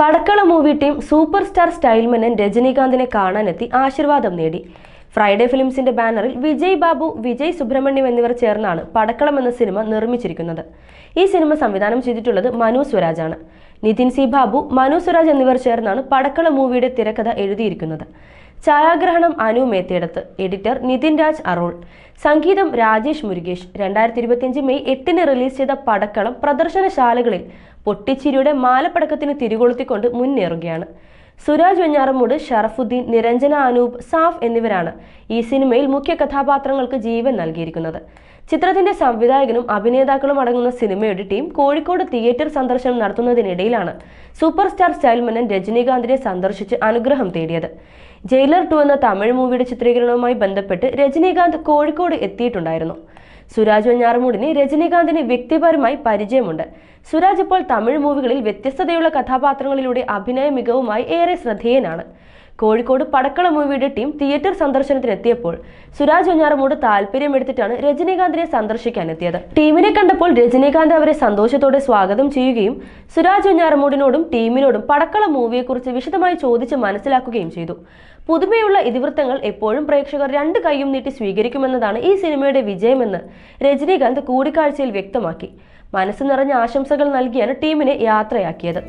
Padakkala movie team super star സ്റ്റൈൽമനൻ രജനീകാന്തിനെ കാണാനെത്തി ആശീർവാദം നേടി. ഫ്രൈഡേ ഫിലിംസിന്റെ ബാനറിൽ വിജയ് ബാബു വിജയ് സുബ്രഹ്മണ്യം എന്നിവർ ചേർന്നാണ് പടക്കളം എന്ന സിനിമ നിർമ്മിച്ചിരിക്കുന്നത്. ഈ സിനിമ സംവിധാനം ചെയ്തിട്ടുള്ളത് മനു സ്വരാജാണ്. നിതിൻ സി ബാബു മനു സ്വരാജ് എന്നിവർ ചേർന്നാണ് പടക്കള മൂവിയുടെ തിരക്കഥ എഴുതിയിരിക്കുന്നത്. ഛായാഗ്രഹണം അനു മേത്തേടത്ത് എഡിറ്റർ നിതിൻ രാജ് അറോൾ. സംഗീതം രാജേഷ് മുരുകേഷ്. രണ്ടായിരത്തി ഇരുപത്തിയഞ്ച് മെയ് എട്ടിന് റിലീസ് ചെയ്ത പടക്കളം പ്രദർശനശാലകളിൽ പൊട്ടിച്ചിരിയുടെ മാലപ്പടക്കത്തിന് തിരികൊളുത്തിക്കൊണ്ട് മുന്നേറുകയാണ്. സുരാജ് വെഞ്ഞാറമൂട് ഷറഫുദ്ദീൻ നിരഞ്ജന അനൂപ് സാഫ് എന്നിവരാണ് ഈ സിനിമയിൽ മുഖ്യ കഥാപാത്രങ്ങൾക്ക് ജീവൻ നൽകിയിരിക്കുന്നത്. ചിത്രത്തിന്റെ സംവിധായകനും അഭിനേതാക്കളും അടങ്ങുന്ന സിനിമയുടെ ടീം കോഴിക്കോട് തിയേറ്റർ സന്ദർശനം നടത്തുന്നതിനിടയിലാണ് സൂപ്പർ സ്റ്റാർ സ്റ്റൈൽമനൻ രജനീകാന്തിനെ സന്ദർശിച്ച് അനുഗ്രഹം തേടിയത്. ജയിലർ ടു എന്ന തമിഴ് മൂവിയുടെ ചിത്രീകരണവുമായി ബന്ധപ്പെട്ട് രജനീകാന്ത് കോഴിക്കോട് എത്തിയിട്ടുണ്ടായിരുന്നു. സുരാജ് വെഞ്ഞാറമൂടിന് രജനീകാന്തിന് വ്യക്തിപരമായി പരിചയമുണ്ട്. സുരാജ് ഇപ്പോൾ തമിഴ് മൂവികളിൽ വ്യത്യസ്തതയുള്ള കഥാപാത്രങ്ങളിലൂടെ അഭിനയ മികവുമായി ഏറെ ശ്രദ്ധേയനാണ്. കോഴിക്കോട് പടക്കള മൂവിയുടെ ടീം തിയേറ്റർ സന്ദർശനത്തിനെത്തിയപ്പോൾ സുരാജ് വെഞ്ഞാറമൂട് താല്പര്യമെടുത്തിട്ടാണ് രജനീകാന്തിനെ സന്ദർശിക്കാനെത്തിയത്. ടീമിനെ കണ്ടപ്പോൾ രജനീകാന്ത് അവരെ സന്തോഷത്തോടെ സ്വാഗതം ചെയ്യുകയും സുരാജ് വെഞ്ഞാറമൂടിനോടും ടീമിനോടും പടക്കള മൂവിയെക്കുറിച്ച് വിശദമായി ചോദിച്ച് മനസ്സിലാക്കുകയും ചെയ്തു. പുതുമയുള്ള ഇതിവൃത്തങ്ങൾ എപ്പോഴും പ്രേക്ഷകർ രണ്ട് കൈയും നീട്ടി സ്വീകരിക്കുമെന്നതാണ് ഈ സിനിമയുടെ വിജയമെന്ന് രജനീകാന്ത് കൂടിക്കാഴ്ചയിൽ വ്യക്തമാക്കി. മനസ്സ് നിറഞ്ഞ ആശംസകൾ നൽകിയാണ് ടീമിനെ യാത്രയാക്കിയത്.